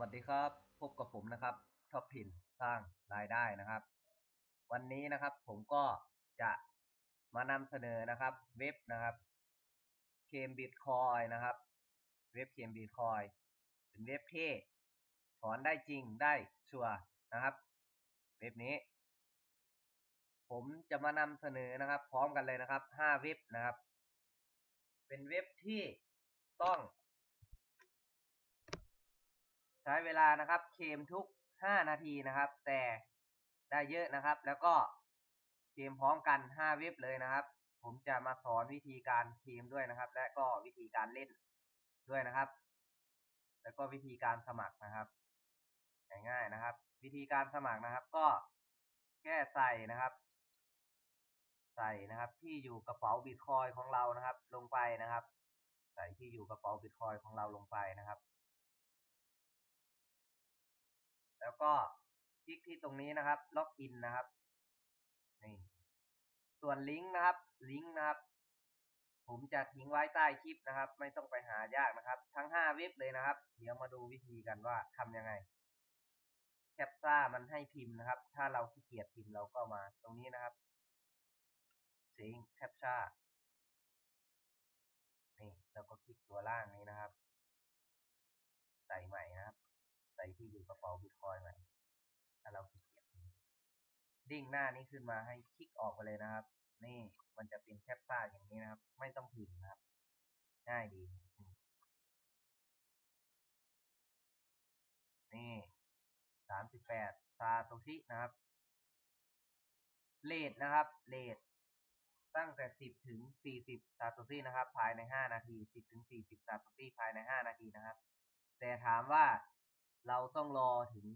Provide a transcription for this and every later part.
วัสดีครับ พบกับผมนะครับท็อปพินสร้างรายได้นะครับ วันนี้นะครับผมก็จะมานำเสนอนะครับ เว็บนะครับเคมบิตคอยนะครับ เว็บเคมบิตคอยเป็นเว็บที่ถอนได้จริงได้ชัวนะครับ เว็บนี้ ผมจะมานำเสนอนะครับ พร้อมกันเลยนะครับห้าเว็บนะครับ เป็นเว็บที่ต้อง ใช้เวลานะครับเคมทุก 5 นาทีนะครับ แต่ได้เยอะนะครับ แล้วก็เคมพร้อมกัน 5 เว็บเลยนะครับ ผมจะมาสอนวิธีการเคมด้วยนะครับ และก็วิธีการเล่นด้วยนะครับ แล้วก็วิธีการสมัครนะครับง่ายๆนะครับ วิธีการสมัครนะครับ ก็แค่ใส่นะครับ ใส่นะครับ ที่อยู่กระเป๋าบิตคอยของเรานะครับ ลงไปนะครับ ใส่ที่อยู่กระเป๋าบิตคอยของเราลงไปนะครับ แล้วก็คลิกที่ตรงนี้นะครับ ล็อกอินนะครับนี่ส่วนลิงก์นะครับ ลิงก์นะครับ ผมจะทิ้งไว้ใต้คลิปนะครับ ไม่ต้องไปหายากนะครับ ทั้งห้าเว็บเลยนะครับ เดี๋ยวมาดูวิธีกันว่าทำยังไง แคปซ่ามันให้พิมพ์นะครับ ถ้าเราขี้เกียจพิมพ์เราก็มาตรงนี้นะครับเซิงแคปชั่านี่แล้วก็คลิกตัวล่างนี้นะครับ ใส่ใหม่นะครับ ส่ที่อยู่กระเป๋าบิตคอยใหม่ถ้าเราขี้เกียจดิ้งหน้านี้ขึ้นมาให้คลิกออกไปเลยนะครับ นี่มันจะเป็นแคปซ่าอย่างนี้นะครับ ไม่ต้องพิมพ์นะครับ ง่ายดี นี่สามสิบแปดซาโตชินะครับเลทนะครับเลทตั้งแต่สิบถึงสี่สิบซาโตชินะครับ ภายในห้านาทีสิบถึงสี่สิบซาโตชิภายในห้านาทีนะครับ แต่ถามว่า เราต้องรอถึง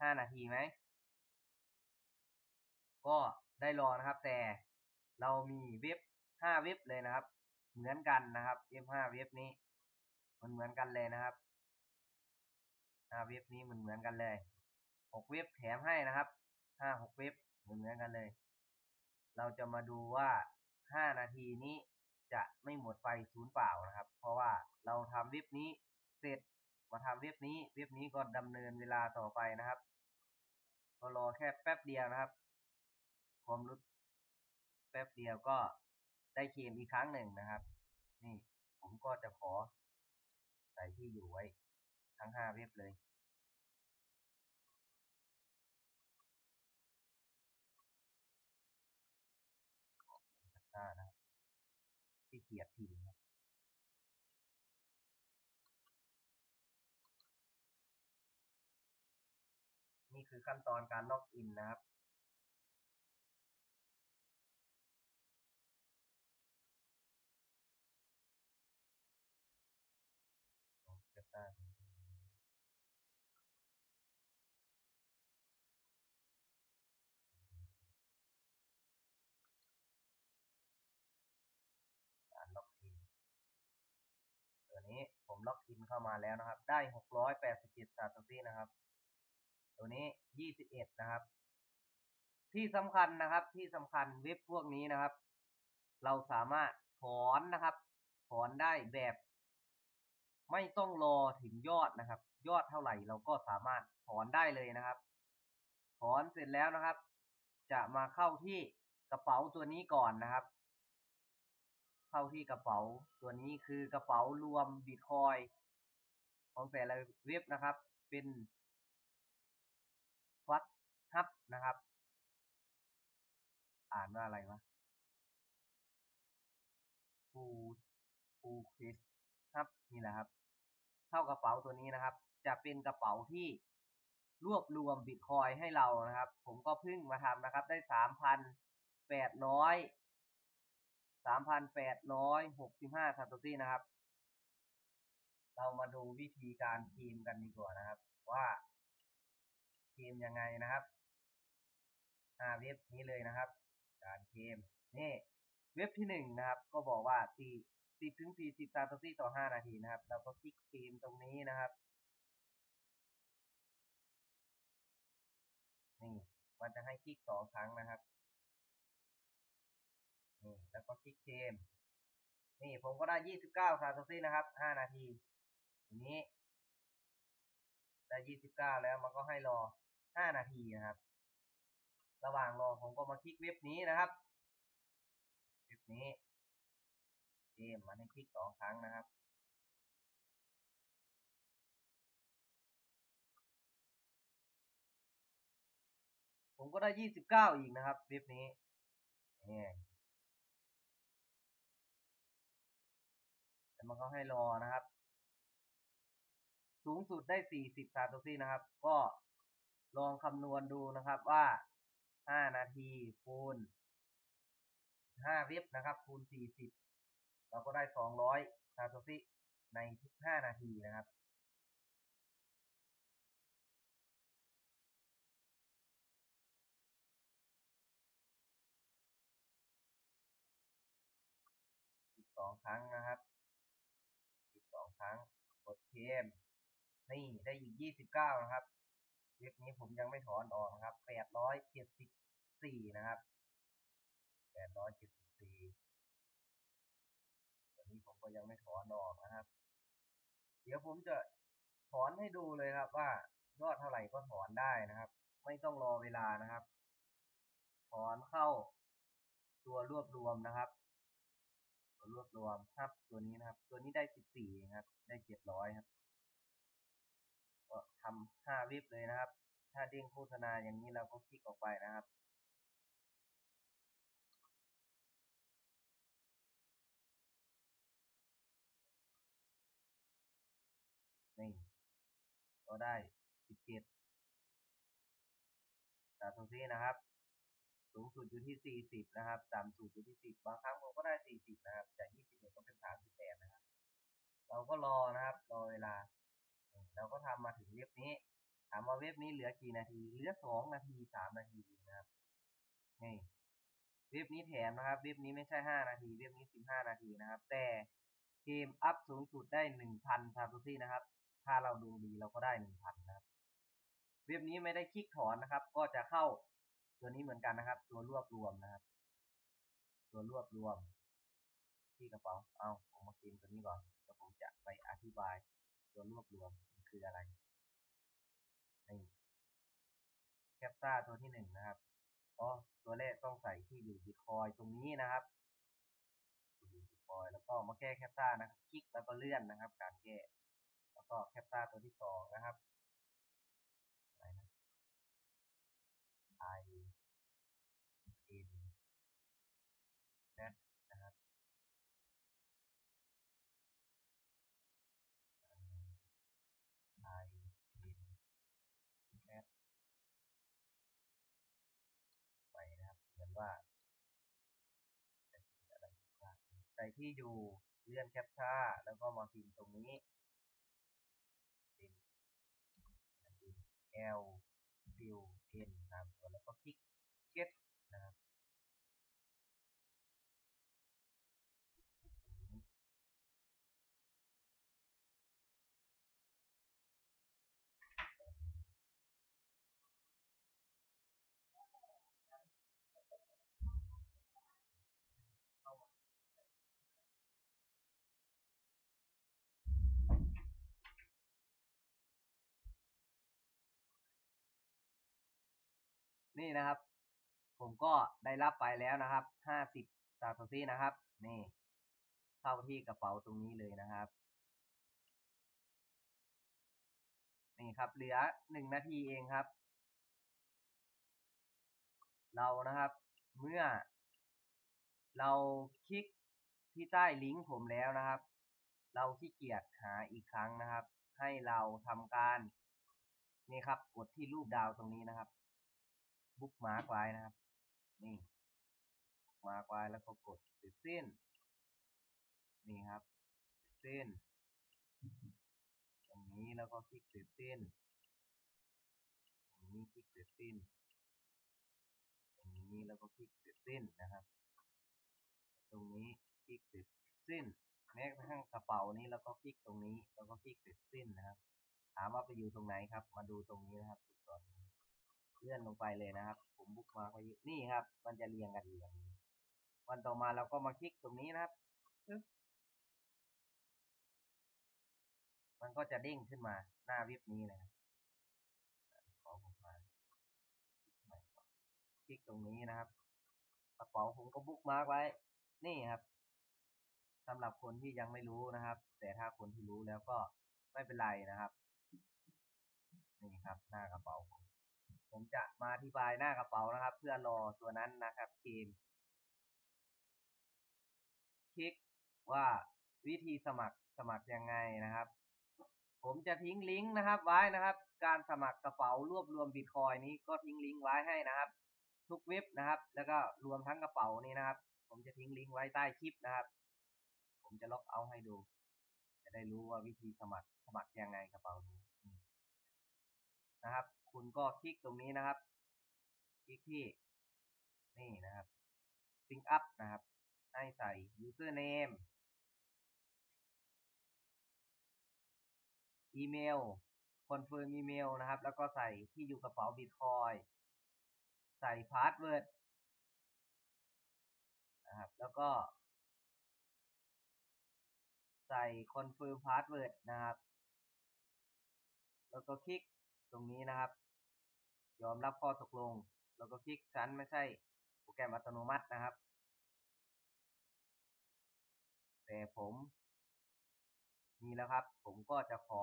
ห้านาทีไหม ก็ได้รอนะครับ แต่เรามีเว็บห้าเว็บเลยนะครับ เหมือนกันนะครับเว็บห้าเว็บนี้ มันเหมือนกันเลยนะครับห้าเว็บนี้มันเหมือนกันเลยหกเว็บแถมให้นะครับห้าหกเว็บเหมือนเหมือนกันเลย เราจะมาดูว่าห้านาทีนี้จะไม่หมดไฟศูนย์เปล่านะครับ เพราะว่าเราทำเว็บนี้เสร็จ มาทำเว็บนี้ เว็บนี้ก็ดำเนินเวลาต่อไปนะครับก็รอแค่แป๊บเดียวนะครับความรู้แป๊บเดียวก็ได้เคมอีกครั้งหนึ่งนะครับ นี่ผมก็จะขอใส่ที่อยู่ไว้ทั้งห้าเว็บเลย นี่คือขั้นตอนการล็อกอินนะครับการล็อกอินตัวนี้ผมล็อกอินเข้ามาแล้วนะครับ ได้ 687 ซาโตชินะครับ ตัวนี้21นะครับ ที่สำคัญนะครับ ที่สำคัญเว็บพวกนี้นะครับ เราสามารถถอนนะครับ ถอนได้แบบ ไม่ต้องรอถึงยอดนะครับ ยอดเท่าไหร่เราก็สามารถถอนได้เลยนะครับ ถอนเสร็จแล้วนะครับ จะมาเข้าที่กระเป๋าตัวนี้ก่อนนะครับ เข้าที่กระเป๋าตัวนี้คือกระเป๋ารวมบิตคอยของแต่ละเว็บนะครับ เป็น วัดฮับนะครับ อ่านว่าอะไรวะฟูฟูคริสครับนี่แหละครับ เข้ากระเป๋าตัวนี้นะครับ จะเป็นกระเป๋าที่รวบรวมบิตคอยให้เรานะครับ ผมก็เพิ่งมาทำนะครับ ได้สามพันแปดร้อยสามพันแปดร้อยหกสิบห้าซาโตชินะครับ เรามาดูวิธีการทีมกันดีกว่านะครับ ว่า ทีมยังไงนะครับห้าเว็บนี้เลยนะครับ การเกมนี่เว็บที่หนึ่งนะครับ ก็บอกว่าสี่สิบถึงสี่สิบซาโตชิต่อห้านาทีนะครับ เราก็คลิกเกมตรงนี้นะครับนี่มันจะให้คลิกสองครั้งนะครับนี่แล้วก็คลิกเกมนี่ผมก็ได้ยี่สิบเก้าซาโตชินะครับห้านาทีทีนี้ได้ได้ยี่สิบเก้าแล้วมันก็ให้รอ ห้านาทีนะครับ ระหว่างรอผมก็มาคลิกเว็บนี้นะครับ เว็บนี้เกมมันให้คลิกสองครั้งนะครับ ผมก็ได้ยี่สิบเก้าอีกนะครับ เว็บนี้นี่แต่มันก็ให้รอนะครับ สูงสุดได้สี่สิบซาโตซี่นะครับ ก็ ลองคำนวณดูนะครับว่าห้านาทีคูณห้าเว็บนะครับคูณสี่สิบเราก็ได้สองร้อยซาโตซี่ในทุกห้านาทีนะครับอีกสองครั้งนะครับอีกสองครั้ง กดเกมนี่ได้อีกยี่สิบเก้านะครับ เว็บนี้ผมยังไม่ถอนออกนะครับแปดร้อยเจ็ดสิบสี่นะครับแปดร้อยเจ็ดสิบสี่ตัวนี้ผมก็ยังไม่ถอนออกนะครับ เดี๋ยวผมจะถอนให้ดูเลยครับว่ายอดเท่าไหร่ก็ถอนได้นะครับ ไม่ต้องรอเวลานะครับ ถอนเข้าตัวรวบรวมนะครับ ตัวรวบรวมครับตัวนี้นะครับ ตัวนี้ได้สิบสี่ครับ ได้เจ็ดร้อยครับ ก็ทำห้าวิบเลยนะครับ ถ้าเด้งโฆษณาอย่างนี้เราก็คลิกออกไปนะครับนี่ก็ได้สิบเจ็ดสาโทซี่นะครับ สูงสุดอยู่ที่สี่สิบนะครับต่ำสุดอยู่ที่สิบบางครั้งผมก็ได้สี่สิบนะครับ จากยี่สิบเอ็ดก็เป็นสามสิบแปดนะครับ เราก็รอนะครับ รอเวลา เราก็ทำมาถึงเว็บนี้ ถามว่าเว็บนี้เหลือกี่นาที เหลือสองนาทีสามนาทีนะครับนี่เว็บนี้แถมนะครับ เว็บนี้ไม่ใช่ห้านาที เว็บนี้สิบห้านาทีนะครับ แต่เกมอัพสูงสุดได้หนึ่งพันซาโตซี่นะครับ ถ้าเราดูดีเราก็ได้หนึ่งพันนะครับ เว็บนี้ไม่ได้คลิกถอนนะครับ ก็จะเข้าตัวนี้เหมือนกันนะครับ ตัวรวบรวมนะครับ ตัวรวบรวม ที่กระเป๋า เอาผมมากินตัวนี้ก่อน เดี๋ยวผมจะไปอธิบาย ตัวรวบรวมคืออะไรนี่แคปซ่าตัวที่หนึ่งนะครับอ๋อตัวแรกต้องใส่ที่อยู่บิตคอยตรงนี้นะครับอยู่บิตคอยแล้วก็มาแก้แคปซ่านะครับ คลิกแล้วก็เลื่อนนะครับ การแก้ แล้วก็แคปซ่าตัวที่สองนะครับ ที่อยู่เลื่อนแคปชั่นแล้วก็มาพิมพ์ตรงนี้เป็น L W N ตามตัวแล้วก็คลิก นี่นะครับ ผมก็ได้รับไปแล้วนะครับห้าสิบซาโตซี่นะครับ นี่ เข้าที่กระเป๋าตรงนี้เลยนะครับ นี่ครับ เหลือหนึ่งนาทีเองครับ เรานะครับ เมื่อ เราคลิกที่ใต้ลิงก์ผมแล้วนะครับ เราขี้เกียจหาอีกครั้งนะครับ ให้เราทำการนี่ครับ กดที่รูปดาวตรงนี้นะครับ บุ๊กมาร์กไว้นะครับ นี่มาร์กไว้แล้วก็กดเสร็จสิ้น นี่ครับเสร็จสิ้น ตรงนี้แล้วก็คลิกเสร็จสิ้นตรงนี้คลิกเสร็จสิ้นตรงนี้แล้วก็คลิกเสร็จสิ้นนะครับ ตรงนี้คลิกเสร็จสิ้นแม้กระทั่งกระเป๋านี้แล้วก็คลิกตรงนี้แล้วก็คลิกเสร็จสิ้นนะครับ ถามว่าไปอยู่ตรงไหนครับ มาดูตรงนี้นะครับจุดก่อนเลื่อนลงไปเลยนะครับ ผมบุ๊กมาร์กไว้นี่ครับ มันจะเรียงกันอยู่แบนี้วันต่อมาเราก็มาคลิกตรงนี้นะครับ มันก็จะเด้งขึ้นมาหน้าเว็บนี้เลยขอผมมาคลิกตรงนี้นะครับกระเป๋าผมก็บุ๊กมาไว้ นี่ครับสำหรับคนที่ยังไม่รู้นะครับ แต่ถ้าคนที่รู้แล้วก็ไม่เป็นไรนะครับ นี่ครับ หน้ากระเป๋าผม ผมจะมาอธิบายหน้ากระเป๋านะครับ เพื่อรอตัวนั้นนะครับเกมคลิกว่าวิธีสมัครสมัครยังไงนะครับ ผมจะทิ้งลิงก์นะครับ ไว้นะครับ การสมัครกระเป๋ารวบรวมบิตคอยนี้ก็ทิ้งลิงก์ไว้ให้นะครับ ทุกเว็บนะครับ แล้วก็รวมทั้งกระเป๋านี้นะครับ ผมจะทิ้งลิงก์ไว้ใต้คลิปนะครับ ผมจะล็อกเอาให้ดู จะได้รู้ว่าวิธีสมัครสมัครยังไงกระเป๋านี้นะครับ คุณก็คลิกตรงนี้นะครับ คลิกที่ นี่นะครับ sync up นะครับ ให้ใส่ username อีเมล confirm อีเมลนะครับ แล้วก็ใส่ที่อยู่กระเป๋าบิตคอยใส่พาสเวิร์ดนะครับ แล้วก็ ใส่ confirm password นะครับ แล้วก็คลิก ตรงนี้นะครับ ยอมรับข้อตกลง แล้วก็คลิกชั้นไม่ใช่โปรแกรมอัตโนมัตินะครับ แต่ผมมีแล้วครับ ผมก็จะขอ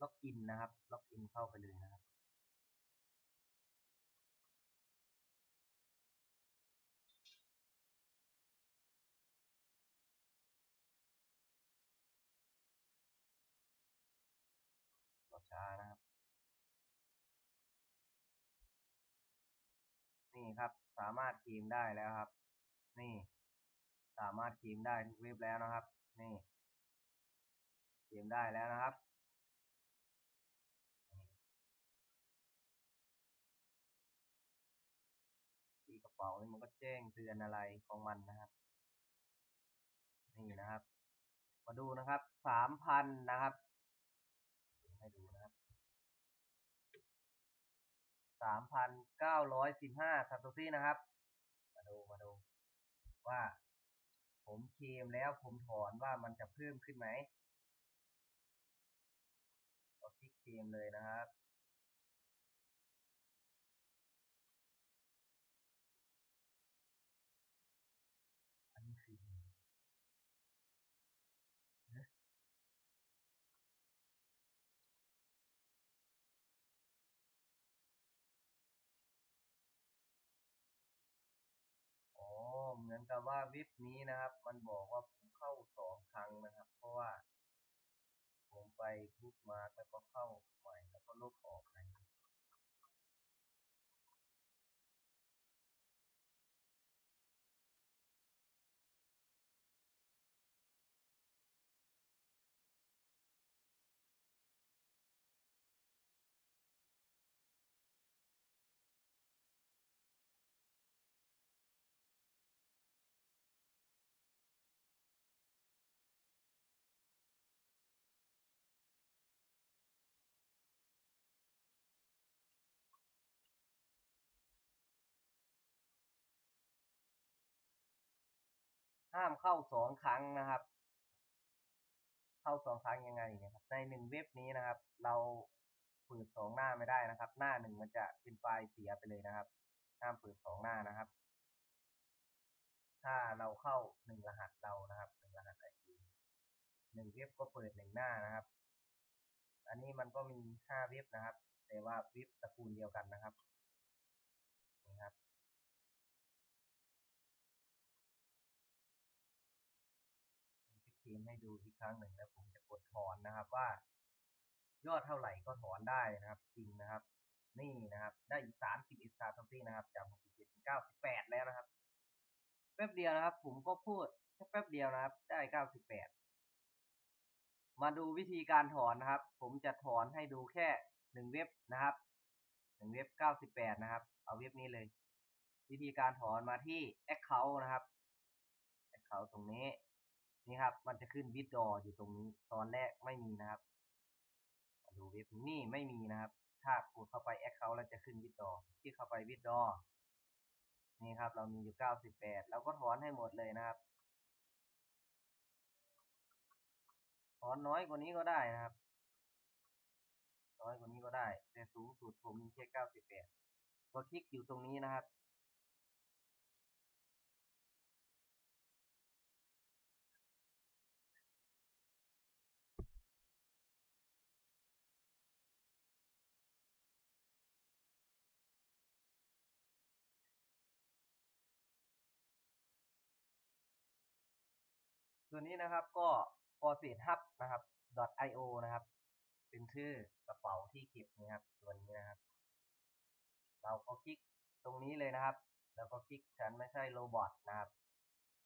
ล็อกอินนะครับ ล็อกอินเข้าไปเลยนะครับ ช้านะครับ นี่ครับ สามารถทีมได้แล้วครับ นี่ สามารถทีมได้ทุกเว็บแล้วนะครับ นี่ทีมได้แล้วนะครับที่กระเป๋านี่มันก็แจ้งเตือนอะไรของมันนะครับ นี่นะครับ มาดูนะครับสามพันนะครับให้ดูนะ สามพันเก้าร้อยสิบห้าซาโตซี่นะครับ มาดูมาดู ว่า ผมเคมแล้วผมถอนว่ามันจะเพิ่มขึ้นไหมก็คลิกเคมเลยนะครับ อนกับว่าเว็บนี้นะครับ มันบอกว่าผมเข้าสองครั้งนะครับ เพราะว่า ผมไปบุ๊กมาร์กแล้วก็เข้าใหม่แล้วก็ลบออกไป ห้ามเข้าสองครั้งนะครับ เข้าสองครั้งยังไงเนี่ยครับในหนึ่งเว็บนี้นะครับ เราเปิดสองหน้าไม่ได้นะครับ หน้าหนึ่งมันจะเป็นไฟล์เสียไปเลยนะครับ ห้ามเปิดสองหน้านะครับ ถ้าเราเข้าหนึ่งรหัสเรานะครับหนึ่งรหัสไอพีหนึ่งเว็บก็เปิดหนึ่งหน้านะครับ อันนี้มันก็มีห้าเว็บนะครับ แต่ว่าเว็บตระกูลเดียวกันนะครับีนให้ดูอีกครั้งหนึ่งแล้วผมจะกดถอนนะครับว่า ยอดเท่าไหร่ก็ถอนได้นะครับ จริงนะครับ นี่นะครับ ได้อีกสามสิบเอ็ดซาโตซี่นะครับจากหกสิบเจ็ดถึงเก้าสิบแปดแล้วนะครับ แป๊บเดียวนะครับ ผมก็พูดแค่แป๊บเดียวนะครับ ได้เก้าสิบแปดมาดูวิธีการถอนนะครับ ผมจะถอนให้ดูแค่หนึ่งเว็บนะครับหนึ่งเว็บเก้าสิบแปดนะครับ เอาเว็บนี้เลย วิธีการถอนมาที่ Account นะครับ Account ตรงนี้ นี่ครับ มันจะขึ้นวิดดออยู่ตรงนี้ ตอนแรกไม่มีนะครับมาดูเว็บนี่ไม่มีนะครับ ถ้ากดเข้าไป Account แล้วจะขึ้นวิดดอที่เข้าไปวิดดอนี่ครับ เรามีอยู่ 98 เราก็ถอนให้หมดเลยนะครับ ถอนน้อยกว่านี้ก็ได้นะครับ น้อยกว่านี้ก็ได้ แต่สูงสุดผมมีแค่เก้าสิบแปดก็คลิกอยู่ตรงนี้นะครับ ตัวนี้นะครับก็ f o r s e Hub นะครับ .io นะครับ เป็นชื่อกระเป๋าที่เก็บนะครับตัวนี้นะครับ เราก็คลิกตรงนี้เลยนะครับ แล้วก็คลิกฉันไม่ใช่โรบอทนะครับ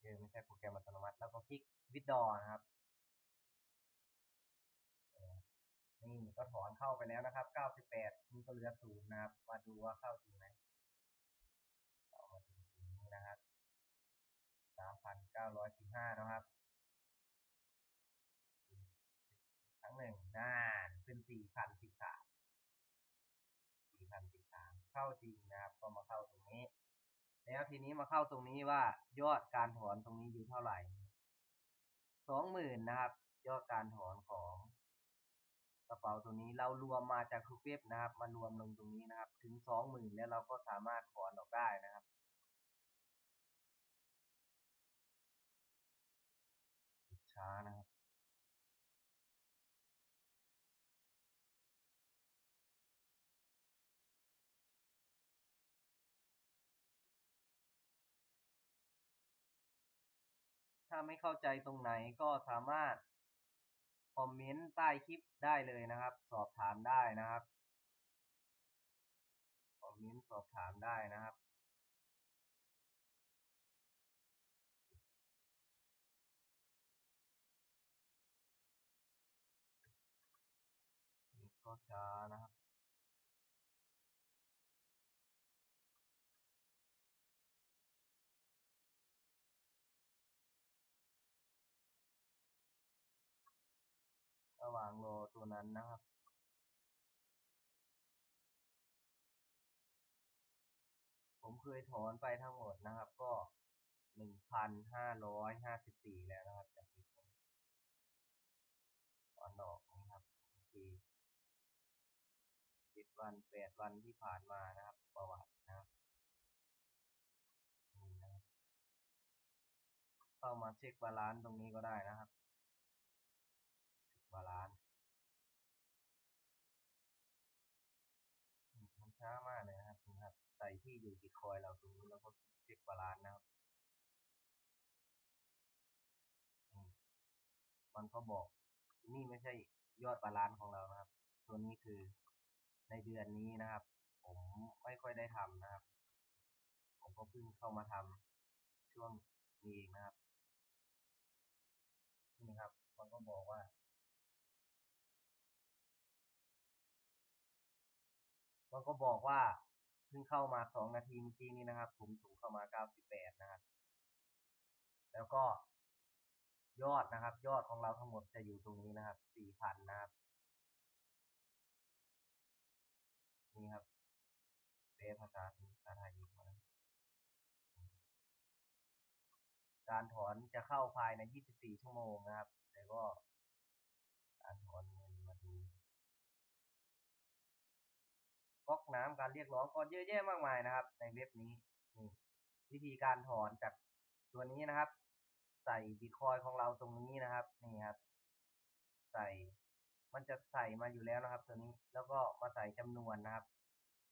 คือไม่ใช่โปรแกรมอัตโนมัติ แล้วก็คลิกวิดดอนะครับนี่ก็ถอนเข้าไปแล้วนะครับ 98นี่ก็เหลือศูนย์นะครับ มาดูว่าเข้าจริงไหมเรามาดูตรงนี้นะครับ 3,915 นะครับ น่านเป็นสี่พันสิบสามสี่พันสิบสามเข้าจริงนะครับ ก็มาเข้าตรงนี้ แล้วทีนี้มาเข้าตรงนี้ว่ายอดการถอนตรงนี้อยู่เท่าไหร่สองหมื่นนะครับ ยอดการถอนของกระเป๋าตัวนี้เรารวมมาจากทุกเว็บนะครับ มารวมลงตรงนี้นะครับ ถึงสองหมื่นแล้วเราก็สามารถถอนออกได้นะครับ ถ้าไม่เข้าใจตรงไหนก็สามารถคอมเมนต์ใต้คลิปได้เลยนะครับ สอบถามได้นะครับคอมเมนต์สอบถามได้นะครับก็ช้านะครับ นั้นนะครับผมเคยถอนไปทั้งหมดนะครับ ก็หนึ่งพันห้าร้อยห้าสิบสี่แล้วนะครับจากที่ผมถอนดอกนะครับโอเคเจ็ดวันแปดวันที่ผ่านมานะครับ ประวัตินะครับเข้ามาเช็คบาลานซ์ตรงนี้ก็ได้นะครับ นี้แล้วก็เช็คบาลานนะครับมันก็บอก นี่ไม่ใช่ยอดบาลานซ์ของเรานะครับ ตัวนี้คือในเดือนนี้นะครับ ผมไม่ค่อยได้ทำนะครับ ผมก็เพิ่งเข้ามาทำช่วงนี้เองนะครับนี่ครับ มันก็บอกว่า มันก็บอกว่า เพิ่งเข้ามาสองนาทีเมื่อกี้นี้นะครับ ผมสูงเข้ามาเก้าสิบแปดนะครับ แล้วก็ยอดนะครับ ยอดของเราทั้งหมดจะอยู่ตรงนี้นะครับสี่พันนะครับ นี่ครับเปภาษาภาษาไทยดีกว่านะการถอนจะเข้าภายใน 24 ชั่วโมงนะครับ แต่ก็การถอน ก๊อกน้ำการเรียกร้องก็เยอะแยะมากมายนะครับ ในเว็บนี้นี่วิธีการถอนจากตัวนี้นะครับ ใส่บิตคอยของเราตรงนี้นะครับนี่ครับ ใส่มันจะใส่มาอยู่แล้วนะครับ ตัวนี้แล้วก็มาใส่จำนวนนะครับ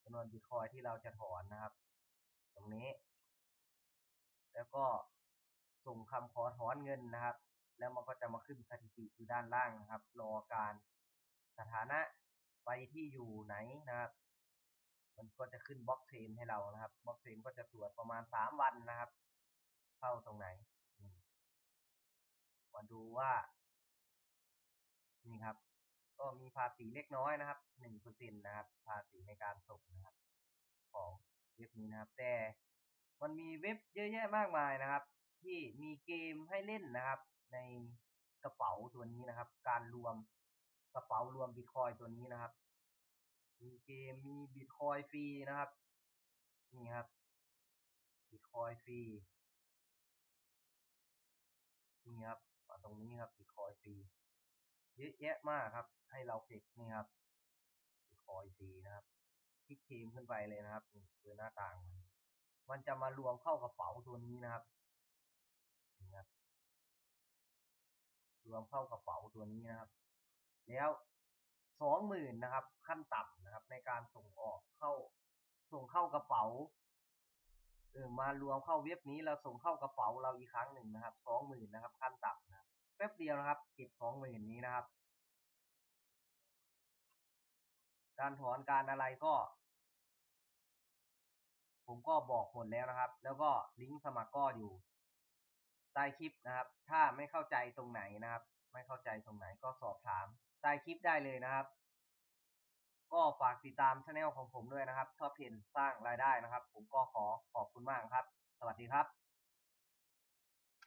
จำนวนบิตคอยที่เราจะถอนนะครับ ตรงนี้ แล้วก็ส่งคำขอถอนเงินนะครับ แล้วมันก็จะมาขึ้นสถิติอยู่ด้านล่างนะครับ รอการสถานะไปที่อยู่ไหนนะครับ มันก็จะขึ้นบล็อกเชนให้เรานะครับบล็อกเชนก็จะตรวจประมาณสามวันนะครับ เข้าตรงไหนมาดูว่า นี่ครับ ก็มีภาษีเล็กน้อยนะครับหนึ่งเปอร์เซ็นตนะครับ ภาษีในการส่งนะครับ ของเว็บนี้นะครับ แต่มันมีเว็บเยอะแยะมากมายนะครับ ที่มีเกมให้เล่นนะครับ ในกระเป๋าตัวนี้นะครับ การรวมกระเป๋ารวมบิตคอยตัวนี้นะครับ มีเกมมีบิตคอยฟรีนะครับ นี่ครับบิตคอยฟรีนี่ครับตรงนี้ครับบิตคอยฟรีเยอะแยะมากครับ ให้เราเก็บนี่ครับขออีกทีนะครับคลิกทีมขึ้นไปเลยนะครับนี่คือหน้าต่างมันมันจะมารวมเข้ากระเป๋าตัวนี้นะครับนี่ครับรวมเข้ากระเป๋าตัวนี้นะครับ แล้ว สองหมื่นนะครับ ขั้นต่ำนะครับ ในการส่งออกเข้า ส่งเข้ากระเป๋าเออมารวมเข้าเว็บนี้เราส่งเข้ากระเป๋าเราอีกครั้งหนึ่งนะครับสองหมื่นนะครับ ขั้นต่ำนะแป๊บเดียวนะครับเก็บสองหมื่นนี้นะครับ การถอนการอะไรก็ ผมก็บอกหมดแล้วนะครับ แล้วก็ลิงก์สมัครก็อยู่ใต้คลิปนะครับ ถ้าไม่เข้าใจตรงไหนนะครับ ไม่เข้าใจตรงไหนก็สอบถาม ใต้คลิปได้เลยนะครับ ก็ฝากติดตามช่องของผมด้วยนะครับ ชอบเพนสร้างรายได้นะครับ ผมก็ขอขอบคุณมากครับ สวัสดีครับ